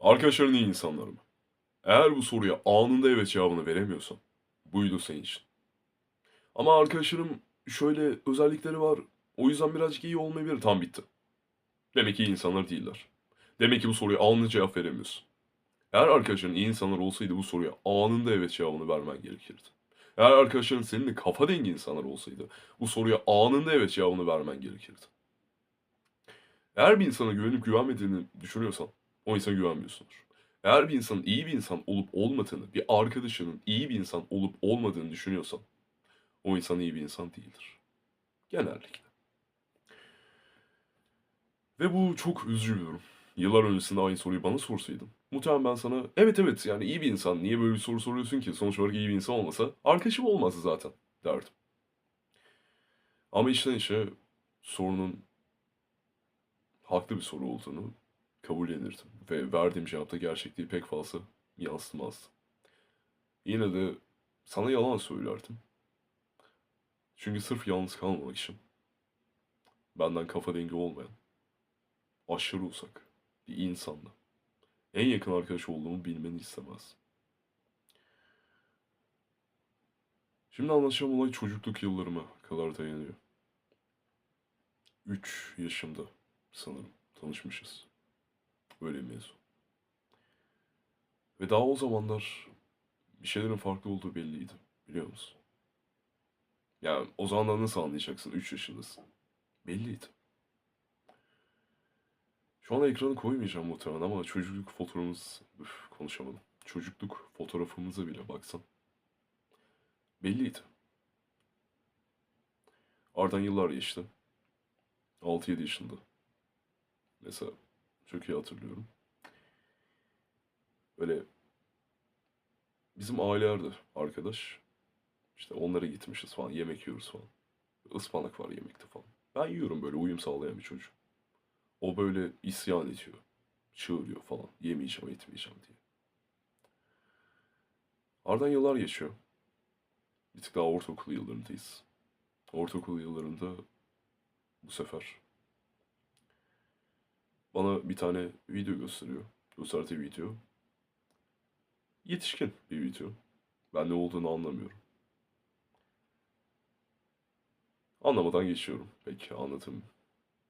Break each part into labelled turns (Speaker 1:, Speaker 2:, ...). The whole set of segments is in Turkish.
Speaker 1: Arkadaşların iyi insanlar mı? Eğer bu soruya anında evet cevabını veremiyorsan, buydu senin için. Ama arkadaşlarım şöyle özellikleri var, o yüzden birazcık iyi olmayabilir. Tam bitti. Demek ki iyi insanlar değiller. Demek ki bu soruya anında cevap veremiyorsun. Eğer arkadaşların iyi insanlar olsaydı bu soruya anında evet cevabını vermen gerekirdi. Eğer arkadaşların seninle kafa dengi insanlar olsaydı bu soruya anında evet cevabını vermen gerekirdi. Eğer bir insana güvenip güvenmediğini düşünüyorsan o insana güvenmiyorsundur. Eğer bir insanın iyi bir insan olup olmadığını, bir arkadaşının iyi bir insan olup olmadığını düşünüyorsan o insan iyi bir insan değildir. Genellikle. Ve bu çok üzücü bir durum. Yıllar öncesinde aynı soruyu bana sorsaydın. Muhtemelen ben sana evet evet yani iyi bir insan niye böyle bir soru soruyorsun ki sonuç olarak iyi bir insan olmasa arkadaşım olmazdı zaten derdim. Ama içten içe sorunun haklı bir soru olduğunu kabullenirdim. Ve verdiğim cevapta gerçekliği pek fazla yansıtmazdı. Yine de sana yalan söylerdim. Çünkü sırf yalnız kalmamak için benden kafa dengi olmayan, aşırı uzak bir insanla en yakın arkadaş olduğumu bilmeni istemez. Şimdi anlatacağım olay çocukluk yıllarıma kadar dayanıyor. 3 yaşımda sanırım tanışmışız. Öyle mevzu. Ve daha o zamanlar bir şeylerin farklı olduğu belliydi. Biliyor musun? Yani o zamanlar nasıl anlayacaksın? 3 yaşındasın. Belliydi. Şu an ekranı koymayacağım muhtemelen ama çocukluk fotoğrafımız... Üf, konuşamadım. Çocukluk fotoğrafımıza bile baksan. Belliydi. Aradan yıllar geçti. 6-7 yaşında. Mesela çok iyi hatırlıyorum. Böyle bizim ailelerde arkadaş. İşte onlara gitmişiz falan. Yemek yiyoruz falan. Ispanak var yemekte falan. Ben yiyorum böyle uyum sağlayan bir çocuk. O böyle isyan ediyor. Çığırıyor falan. Yemeyeceğim, etmeyeceğim diye. Aradan yıllar geçiyor. Bir tık daha ortaokul yıllarındayız. Ortaokul yıllarında bu sefer bana bir tane video gösteriyor. Gösterdiği video. Yetişkin bir video. Ben ne olduğunu anlamıyorum. Anlamadan geçiyorum. Peki anlatım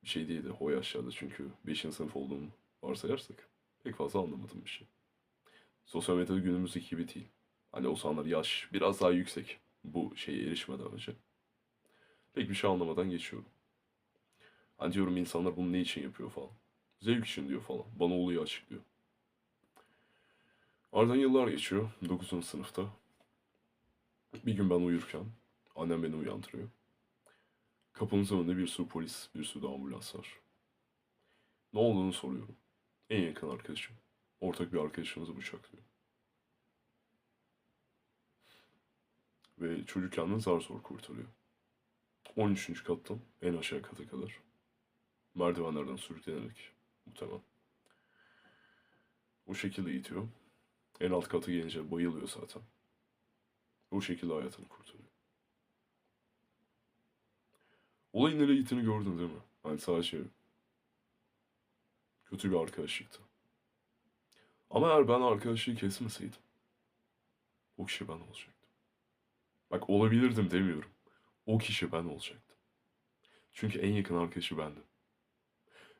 Speaker 1: bir şey değildi o yaşlarda çünkü 5. sınıf olduğumu varsayarsak pek fazla anlamadım bir şey. Sosyal medyada günümüzdeki gibi değil. Hani o zamanlar yaş biraz daha yüksek bu şeye erişmeden önce. Pek bir şey anlamadan geçiyorum. Hani diyorum insanlar bunu ne için yapıyor falan. Zevk için diyor falan. Bana olayı açıklıyor. Ardından yıllar geçiyor. 9. sınıfta. Bir gün ben uyurken annem beni uyandırıyor. Kapımızın önünde bir sürü polis, bir sürü de ambulans var. Ne olduğunu soruyorum. En yakın arkadaşım. Ortak bir arkadaşımızı bıçaklıyor. Ve çocuk kendini zar zor kurtarıyor. 13. kattan en aşağı kata kadar. Merdivenlerden sürüklenerek muhtemelen. O şekilde itiyor. En alt kata gelince bayılıyor zaten. O şekilde hayatını kurtarıyor. Olayın nereye gittiğini gördün değil mi? Hani sadece kötü bir arkadaşlıktı. Ama eğer ben arkadaşlığı kesmeseydim o kişi ben olacaktım. Bak olabilirdim demiyorum. O kişi ben olacaktım. Çünkü en yakın arkadaşı bendim.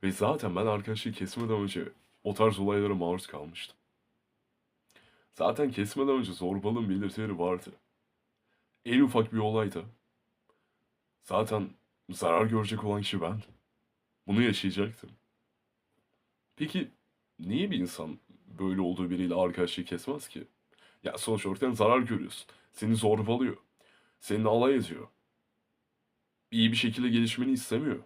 Speaker 1: Ve zaten ben arkadaşlığı kesmeden önce o tarz olaylara maruz kalmıştım. Zaten kesmeden önce zorbalığın belirtileri vardı. En ufak bir olayda zaten zarar görecek olan kişi bendim. Bunu yaşayacaktım. Peki niye bir insan böyle olduğu biriyle arkadaşlığı kesmez ki? Ya sonuç olarak zarar görüyorsun. Seni zorbalıyor. Seninle alay ediyor. İyi bir şekilde gelişmeni istemiyor.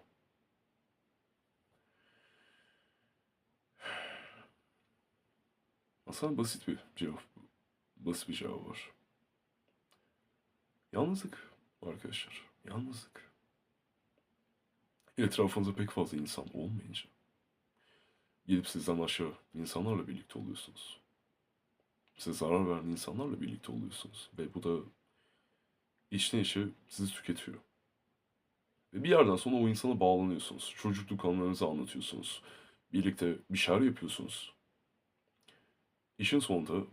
Speaker 1: Aslında basit bir cevap. Basit bir cevap var. Yalnızlık arkadaşlar. Yalnızlık. Etrafınızda pek fazla insan olmayınca gidip sizden aşağı insanlarla birlikte oluyorsunuz. Size zarar veren insanlarla birlikte oluyorsunuz. Ve bu da içten içe sizi tüketiyor. Ve bir yerden sonra o insana bağlanıyorsunuz. Çocukluk anılarınızı anlatıyorsunuz. Birlikte bir şeyler yapıyorsunuz. İşin sonunda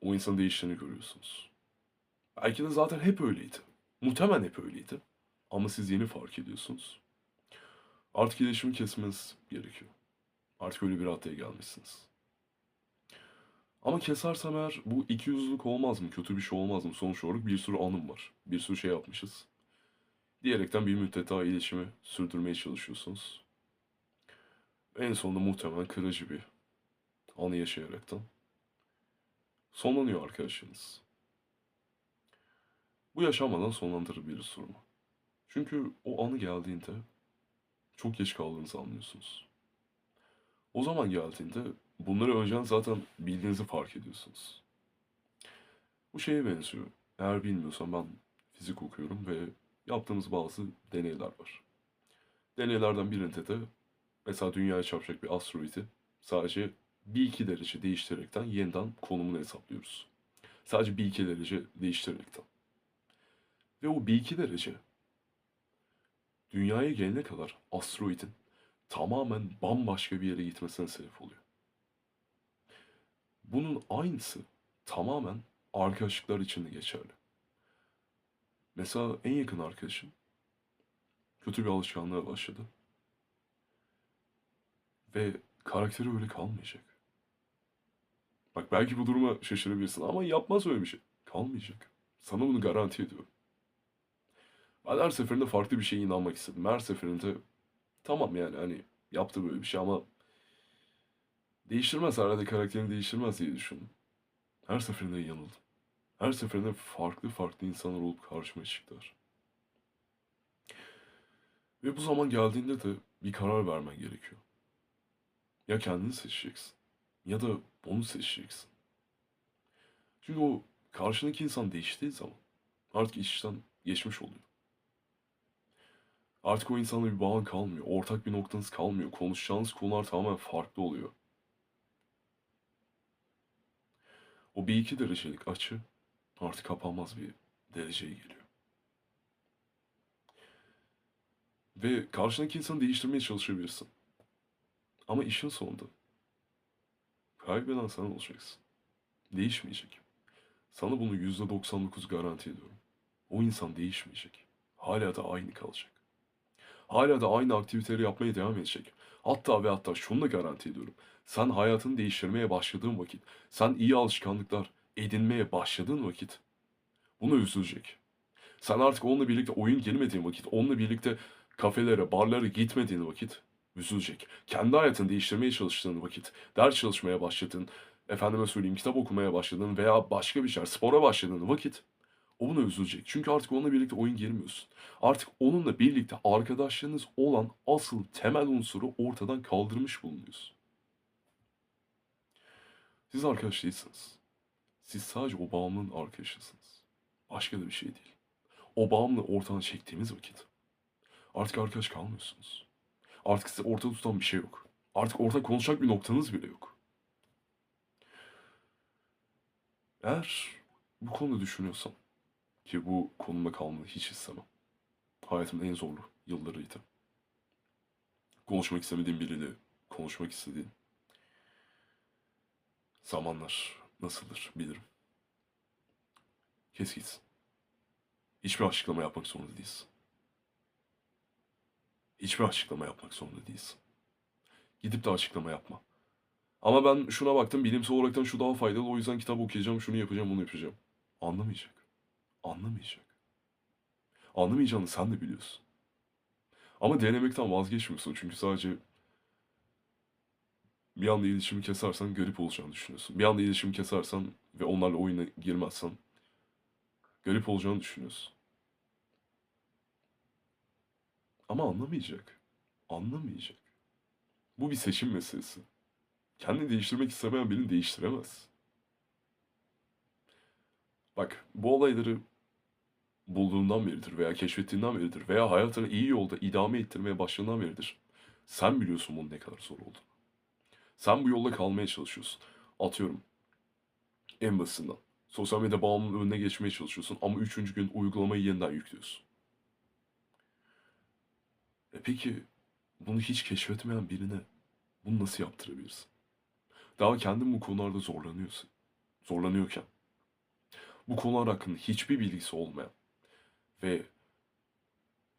Speaker 1: o insanın değiştiğini görüyorsunuz. Belki de zaten hep öyleydi. Muhtemelen hep öyleydi. Ama siz yeni fark ediyorsunuz. Artık iletişimi kesmeniz gerekiyor. Artık öyle bir raddeye gelmişsiniz. Ama kesersem eğer bu ikiyüzlülük olmaz mı? Kötü bir şey olmaz mı? Sonuç olarak bir sürü anım var. Bir sürü şey yapmışız. Diyerekten bir müddet daha iletişimi sürdürmeye çalışıyorsunuz. En sonunda muhtemelen kırıcı bir anı yaşayaraktan sonlanıyor arkadaşlarınız. Bu yaşanmadan sonlandırabiliriz durumu. Çünkü o anı geldiğinde çok geç kaldığınızı anlıyorsunuz. O zaman geldiğinde bunları önceden zaten bildiğinizi fark ediyorsunuz. Bu şeye benziyor. Eğer bilmiyorsan ben fizik okuyorum ve yaptığımız bazı deneyler var. Deneylerden birinde de mesela dünyaya çarpacak bir asteroidi sadece 1-2 derece değiştirerekten yeniden konumunu hesaplıyoruz. Sadece 1-2 derece değiştirerekten. Ve o 1-2 derece dünyaya gelene kadar asteroidin tamamen bambaşka bir yere gitmesine sebep oluyor. Bunun aynısı tamamen arkadaşlıklar için de geçerli. Mesela en yakın arkadaşın kötü bir alışkanlığa başladı. Ve karakteri öyle kalmayacak. Bak belki bu duruma şaşırabilirsin ama yapmaz öyle bir şey. Kalmayacak. Sana bunu garanti ediyorum. Ben her seferinde farklı bir şeye inanmak istedim. Her seferinde tamam yani hani yaptı böyle bir şey ama değiştirmez herhalde karakterini değiştirmez diye düşündüm. Her seferinde yanıldım. Her seferinde farklı farklı insanlar olup karşıma çıktılar. Ve bu zaman geldiğinde de bir karar vermen gerekiyor. Ya kendini seçeceksin ya da onu seçeceksin. Çünkü o karşındaki insan değiştiği zaman artık iş işten geçmiş oluyor. Artık o insanla bir bağın kalmıyor. Ortak bir noktanız kalmıyor. Konuşacağınız konular tamamen farklı oluyor. O bir iki derecelik açı artık kapanmaz bir dereceye geliyor. Ve karşındaki insanı değiştirmeye çalışabilirsin. Ama işin sonunda kaybeden sen olacaksın. Değişmeyecek. Sana bunu yüzde 99 garanti ediyorum. O insan değişmeyecek. Hala da aynı kalacak. Hala da aynı aktiviteleri yapmaya devam edecek. Hatta ve hatta şunu da garanti ediyorum. Sen hayatını değiştirmeye başladığın vakit, sen iyi alışkanlıklar edinmeye başladığın vakit buna üzülecek. Sen artık onunla birlikte oyun girmediğin vakit, onunla birlikte kafelere, barlara gitmediğin vakit üzülecek. Kendi hayatını değiştirmeye çalıştığın vakit, ders çalışmaya başladığın, efendime söyleyeyim kitap okumaya başladığın veya başka bir şey, spora başladığın vakit o buna üzülecek. Çünkü artık onunla birlikte oyun girmiyorsun. Artık onunla birlikte arkadaşlarınız olan asıl temel unsuru ortadan kaldırmış bulunuyorsun. Siz arkadaş değilsiniz. Siz sadece o bağımlının arkadaşısınız. Başka da bir şey değil. O bağımlı ortadan çektiğimiz vakit artık arkadaş kalmıyorsunuz. Artık size ortada tutan bir şey yok. Artık ortak konuşacak bir noktanız bile yok. Eğer bu konuda düşünüyorsan ki bu konumda kalmayı hiç istemem. Hayatımın en zorlu yıllarıydı. Konuşmak istemediğim biriyle konuşmak istediğim zamanlar nasıldır bilirim. Kes gitsin. Hiçbir açıklama yapmak zorunda değilsin. Hiçbir açıklama yapmak zorunda değilsin. Gidip de açıklama yapma. Ama ben şuna baktım bilimsel olaraktan şu daha faydalı o yüzden kitap okuyacağım, şunu yapacağım, bunu yapacağım. Anlamayacak. Anlamayacak. Anlamayacağını sen de biliyorsun. Ama denemekten vazgeçmiyorsun çünkü sadece bir anda iletişimi kesersen garip olacağını düşünüyorsun. Bir anda iletişimi kesersen ve onlarla oyuna girmezsen garip olacağını düşünüyorsun. Ama anlamayacak. Anlamayacak. Bu bir seçim meselesi. Kendini değiştirmek istemeyen birini değiştiremez. Bak bu olayları bulduğundan beridir veya keşfettiğinden beridir veya hayatını iyi yolda idame ettirmeye başladığından beridir. Sen biliyorsun bunun ne kadar zor olduğunu. Sen bu yolda kalmaya çalışıyorsun. Atıyorum. En basitinden. Sosyal medya bağımlılığının önüne geçmeye çalışıyorsun ama üçüncü gün uygulamayı yeniden yüklüyorsun. E peki bunu hiç keşfetmeyen birine bunu nasıl yaptırabilirsin? daha kendim bu konularda zorlanıyorsa, zorlanıyorken, bu konular hakkında hiçbir bilgisi olmayan ve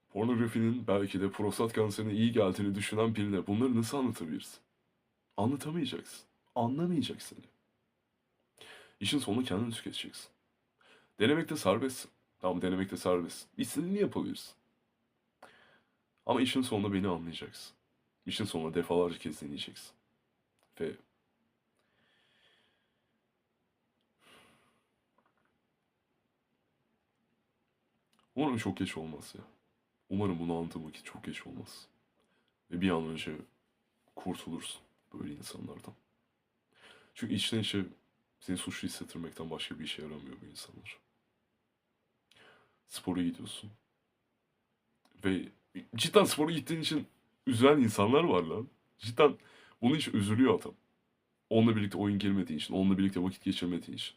Speaker 1: pornografinin belki de prostat kanserine iyi geldiğini düşünen birine bunları nasıl anlatabilirsin? Anlatamayacaksın. Anlamayacak seni. İşin sonunda kendin tüketeceksin. Denemekte serbestsin. Tamam denemekte serbestsin. İstediğini yapabilirsin. Ama işin sonunda beni anlayacaksın. İşin sonunda defalarca kez deneyeceksin. Ve umarım çok geç olmaz ya. Umarım bunu anladığım vakit çok geç olmaz. Ve bir an önce kurtulursun böyle insanlardan. Çünkü içten içe seni suçlu hissettirmekten başka bir işe yaramıyor bu insanlar. Spora gidiyorsun. Ve cidden spora gittiğin için üzülen insanlar var lan. Cidden bunun için üzülüyor adam. Onunla birlikte oyun girmediğin için, onunla birlikte vakit geçirmediğin için.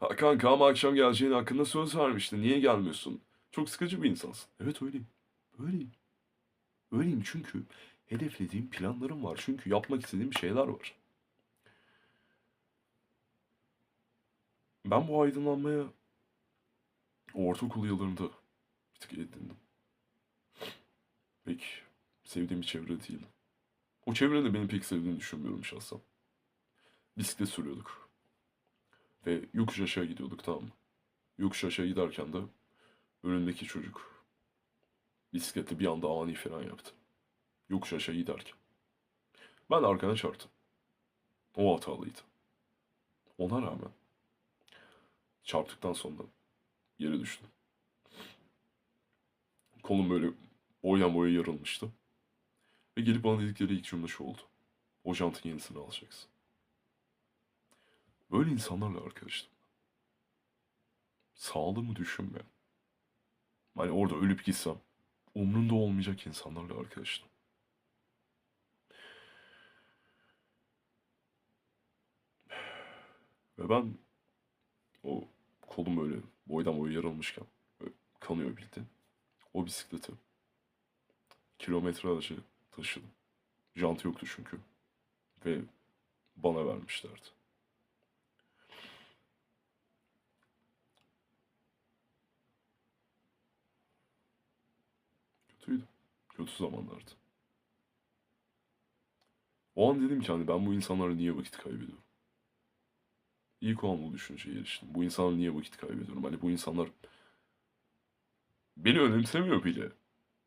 Speaker 1: Ha, kanka ama akşam geleceğin hakkında söz vermiştin. Niye gelmiyorsun? Çok sıkıcı bir insansın. Evet öyleyim. Öyleyim. Öyleyim çünkü hedeflediğim planlarım var. Çünkü yapmak istediğim şeyler var. Ben bu aydınlanmaya ortaokul yıllarında bir tık edindim. Pek sevdiğim bir çevre değildi. O çevrede beni pek sevdiğini düşünmüyorum şahsen. Bisiklet sürüyorduk. Ve yokuş aşağı gidiyorduk tamam mı? Yokuş aşağı giderken de önündeki çocuk bisikletle bir anda ani fren yaptı. Yokuş aşağı giderken. Ben de arkana çarptım. O hatalıydı. Ona rağmen çarptıktan sonra yere düştüm. Kolum böyle boydan boya yarılmıştı. Ve gelip bana dedikleri ilk cümle şu oldu. O jantın yenisini alacaksın. Böyle insanlarla arkadaşım. Sağlığımı düşünmeyen. Hani orada ölüp gitsem umrunda olmayacak insanlarla arkadaşım. Ve ben o kolum böyle boydan boya yarılmışken kanıyor bildi. O bisikleti kilometrelerce taşıdım. Jant yoktu çünkü. Ve bana vermişlerdi. Kötüydü. Kötü zamanlardı. O an dedim ki hani ben bu insanlarla niye vakit kaybediyorum? İlk o an bu düşünceye eriştim. Bu insanlarla niye vakit kaybediyorum? Hani bu insanlar beni önemsemiyor bile.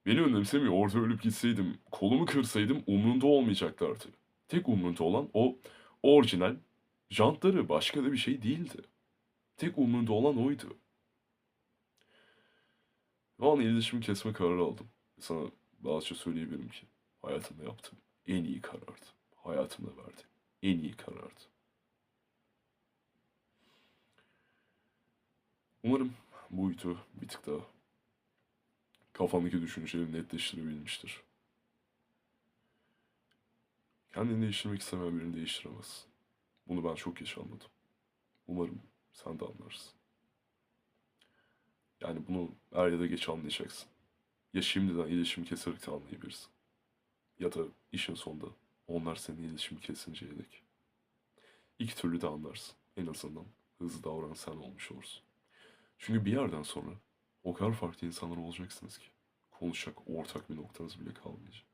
Speaker 1: Beni önemsemiyor. Orada ölüp gitseydim, kolumu kırsaydım umrunda olmayacaklardı. Tek umrunda olan o orijinal jantları başka da bir şey değildi. Tek umrunda olan oydu. O an iletişimi kesme kararı aldım. Sana rahatça söyleyebilirim ki hayatımda yaptığım en iyi karardı. Hayatımda verdiğim en iyi karardı. Umarım bu video bir tık daha kafamdaki düşünceleri netleştirebilmiştir. Kendini değiştirmek istemeyen birini değiştiremez. Bunu ben çok geç anladım. Umarım sen de anlarsın. Yani bunu er ya da geç anlayacaksın. Ya şimdiden iletişimi keserek de anlayabilirsin. Ya da işin sonunda onlar senin iletişimi kesinceye dek. İki türlü de anlarsın. En azından hızlı davranan sen olmuş olursun. Çünkü bir yerden sonra o kadar farklı insanlar olacaksınız ki konuşacak ortak bir noktanız bile kalmayacak.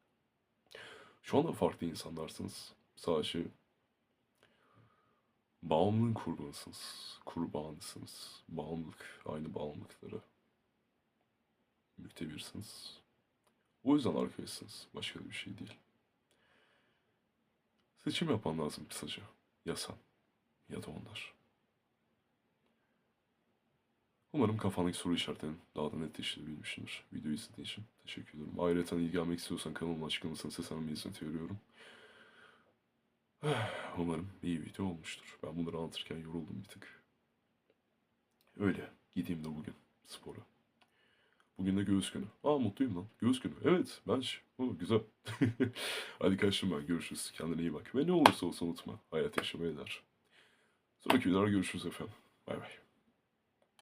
Speaker 1: Şu anda farklı insanlarsınız. Sadece bağımlılığın kurbanısınız. Kurbanısınız. Bağımlılık, aynı bağımlılıklara müktebirsiniz. O yüzden arkadaşsınız. Başka bir şey değil. Seçim yapman lazım kısaca. Ya sen ya da onlar. Umarım kafandaki soru işaretlerini daha da netleştirebilmişimdir. Videoyu izlediğin için teşekkür ederim. Ayrıca ilgilenmek istiyorsan kanalımın açıklamasına seslenme hizmeti veriyorum. Umarım iyi video olmuştur. Ben bunları anlatırken yoruldum bir tık. Öyle. Gideyim de bugün spora. Bugün de göğüs günü. Aa mutluyum lan. Göğüs günü. Evet. Ben o güzel. Hadi kaçtım ben. Görüşürüz. Kendine iyi bak. Ve ne olursa olsun unutma. Hayat yaşamaya değer. Sonraki videolarda görüşürüz efendim. Bay bay.